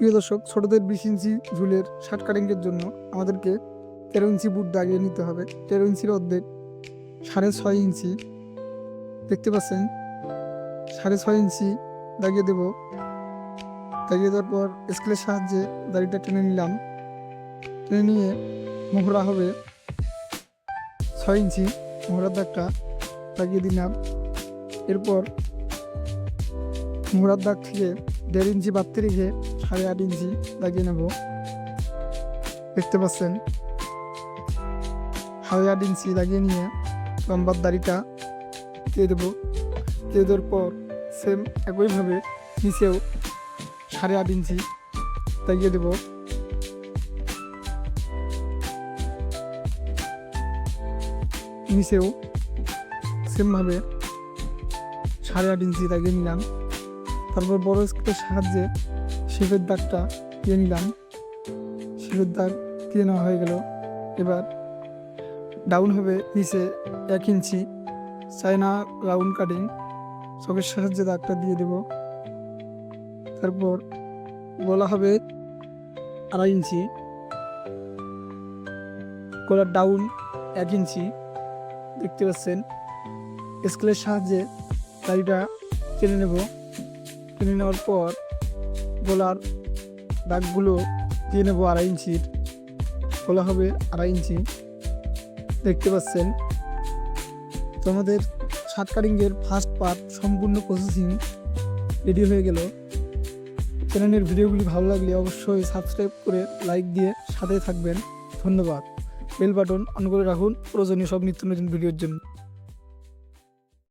প্রিয় দর্শক, ছোটদের বিশ ইঞ্চি ঝুলের শার্ট কাটিংয়ের জন্য আমাদেরকে তেরো ইঞ্চি বুট দাগিয়ে নিতে হবে। তেরো ইঞ্চির অর্ধেক সাড়ে ছয় ইঞ্চি, দেখতে পাচ্ছেন? সাড়ে ছয় ইঞ্চি দাগিয়ে দেব। দাগিয়ে দেওয়ার পর স্কেলের সাহায্যে দাড়িটা টেনে নিলাম। টেনে নিয়ে মোহরা হবে ছয় ইঞ্চি। মোহরার দাগটা লাগিয়ে দিলাম। এরপর মোহরার দাগ থেকে দেড় ইঞ্চি বাড়তে রেখে সাড়ে আট ইঞ্চি লাগিয়ে নেব। দেখতে পাচ্ছেন? সাড়ে আট ইঞ্চি লাগিয়ে নিয়ে লম্বার দাড়িটা দিয়ে দেবো। দিয়ে দেওয়ার পর সেম একইভাবে নিচেও সাড়ে আট ইঞ্চি লাগিয়ে দেবো। নিচেও সেমভাবে সাড়ে আট ইঞ্চি লাগিয়ে নিলাম। তারপর বড় স্কেলের সাহায্যে শেপের দাগটা দিয়ে নিলাম। শেপের দাগ দিয়ে নেওয়া হয়ে গেল। এবার ডাউন হবে নিচে এক ইঞ্চি। China round cutting. চকের সাহায্যে দাগটা দিয়ে দেব। তারপর গলা হবে আড়াই ইঞ্চি। গলার ডাউন এক ইঞ্চি। দেখতে পাচ্ছেন, স্কেলের সাহায্যে দাড়িটা টেনে নেব। টেনে নেওয়ার পর গলার দাগগুলো দিয়ে নেব আড়াই ইঞ্চির গলা হবে আড়াই ইঞ্চি। দেখতে পাচ্ছেন? তো আমাদের শার্ট কাটিংয়ের ফার্স্ট পার্ট সম্পূর্ণ প্রসেসিং রেডি হয়ে গেল। চ্যানেলের ভিডিওগুলি ভালো লাগলে অবশ্যই সাবস্ক্রাইব করে লাইক দিয়ে সাথে থাকবেন। ধন্যবাদ। বেল বাটন অন করে রাখুন। প্রয়োজনীয় সব নিত্য নতুন ভিডিওর জন্য।